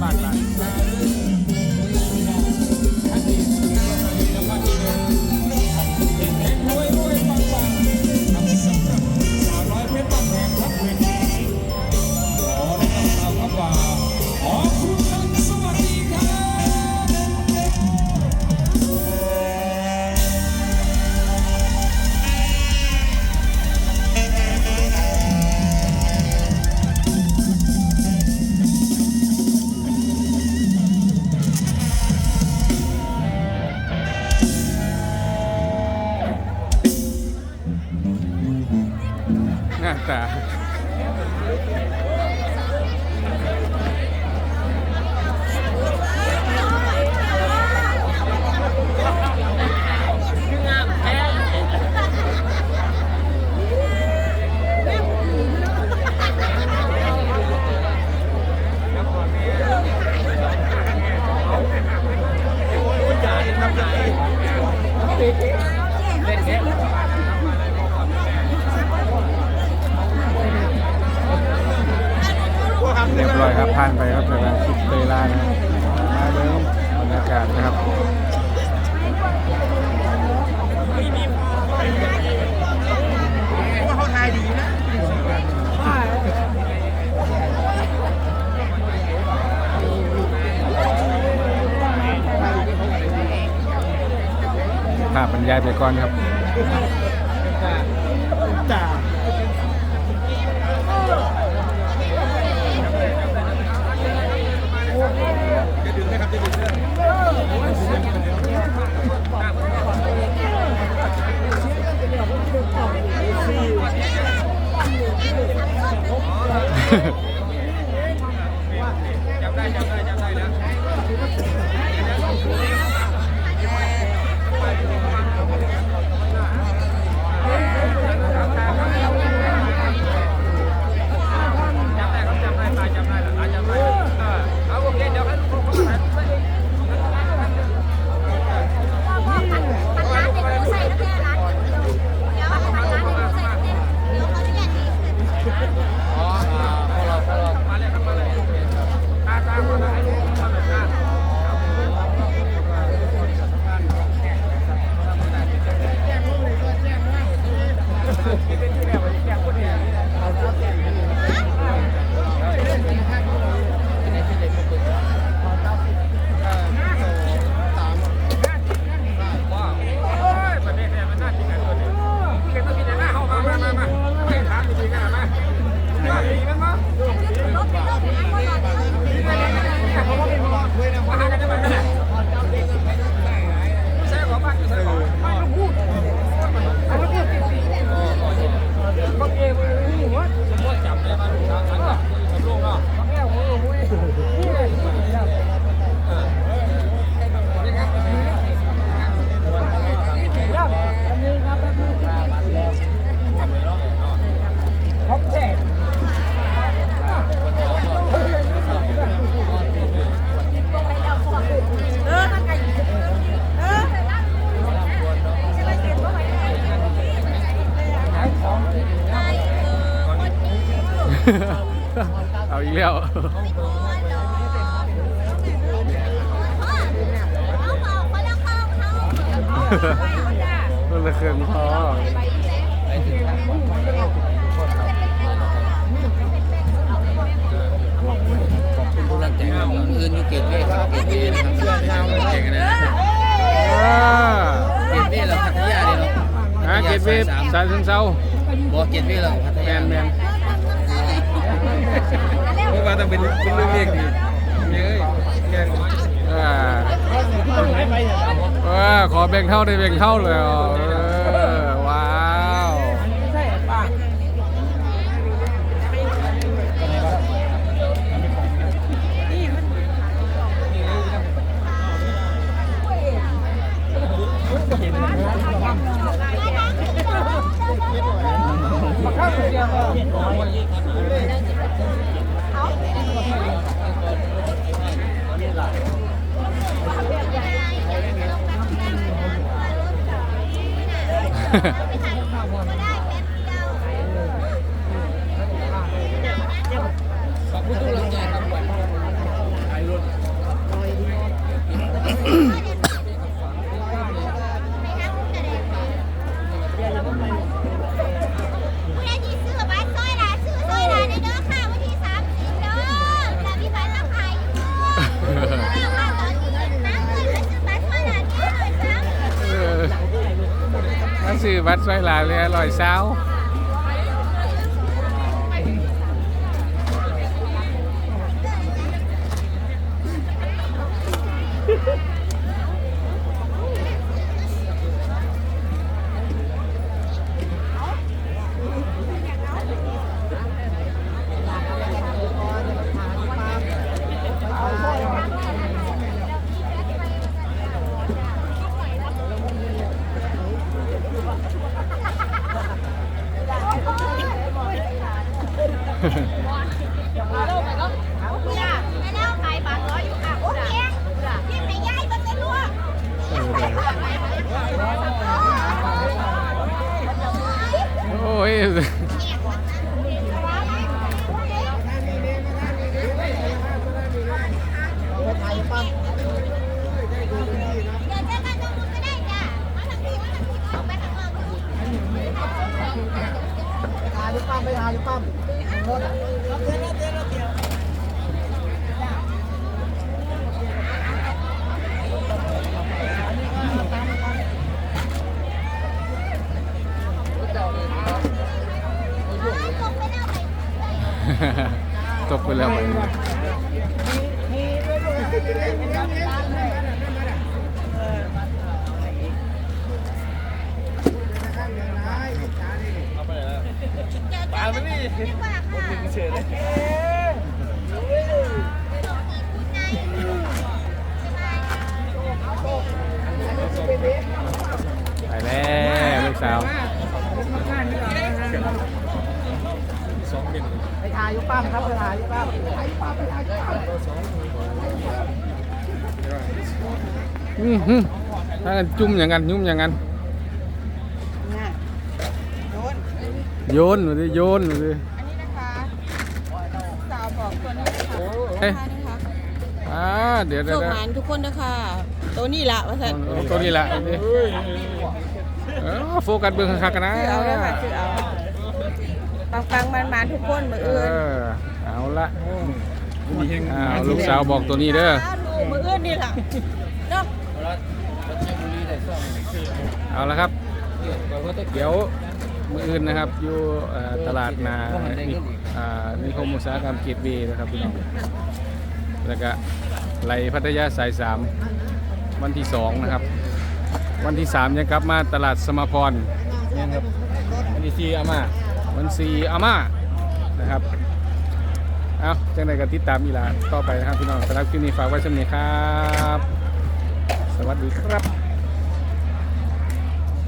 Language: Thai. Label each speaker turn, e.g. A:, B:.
A: ครับ ห สำหรับเตยล่านะครับมาเริ่มบรรยากาศนะครับ
B: เขาทายดีนะ
A: ภาพบรรยายไปก่อนครับ
B: เอาอีก
C: แล้
A: วไม่พอหรอ
C: กพ่อเขาบอกคนละเค
A: รื่องพอ
B: ขอบคุณทุกกำลังใจครับอื่นอยู่เกตเว่ครับเกตเว่นะครับเก่งนะ
A: อ่า
B: เกตเว่เราพัทยาเลยเนาะ
A: เก็บเวฟสายเชิงเซา
B: บอกเกตเว่เราพัท
A: แม
B: ยาน
A: แมน
B: เพื่อว่าต้องเป็นเป็นเกเรียกดีเยอะแกง
A: อ่าขอแบ่งเท่าได้แบ่งเท่าเลยอ๋อเออว้าว เขา
C: บัตรซอ เดี๋ยวเจอกันตรงนู้นก็ได้จ้ะมาทางนี้มาทางนี้ออกไปข้างนอก
A: ตกไปแล้วไป
C: ตามไปนี่ดีกว่าค่ะเฉยเลย
A: ไปแล้วลูกสาว
D: ไปถ่ายอยู่ปั๊มครับไปถ่ายอยู่ปั๊มถ่ายอยู่ปั๊มไปถ่ายอยู่ปั๊ม
A: อือหือถ้ากันจุ่มอย่างกันยุ่มอย่างกันโยนมาดิโยนมาดิ
B: อันนี้นะคะสาวบอกตัวนี้ค่ะ
A: เอ้ย
B: นะคะ
A: อ่าเดี๋ยว
B: โช
A: เดี๋ยว
B: ค
A: เดี๋ยว
B: หมานทุกคนนะคะ ตัวนี้ละว่าสัน
A: เอาตัวนี้แหละเอาดิเออโฟกัสเบื้องข้างๆกันนะ
B: คือเอาได้ค่ะคือเอาปังปังมันมันๆทุกคนมือ
A: เอ
B: อื่น
A: อเอาละอ้าวลูกสาวบอกตัวนี้เด้อ
B: ลูกมืออื่นนี่ล่ะเนาะ
A: เอาละครับ เดี๋ยวมืออื่นนะครับ อยู่เอ่อตลาดนานิอ่านิคมอุตสาหกรรมเกตเวย์นะครับพี่น้อง แล้วก็ไหลพัทยาสายสาม วันที่สองนะครับ วันที่สามยังกลับมาตลาดสมาพร
E: เนี่ยครับอันนี้ซีอาม่า
A: วันสี่อาม่านะครับเอาจังใดก็ติดตามอีหลาต่อไปนะครับพี่น้องสำหรับคลิปนี้ฝากไว้สำเนียครับ สวัสดีครับ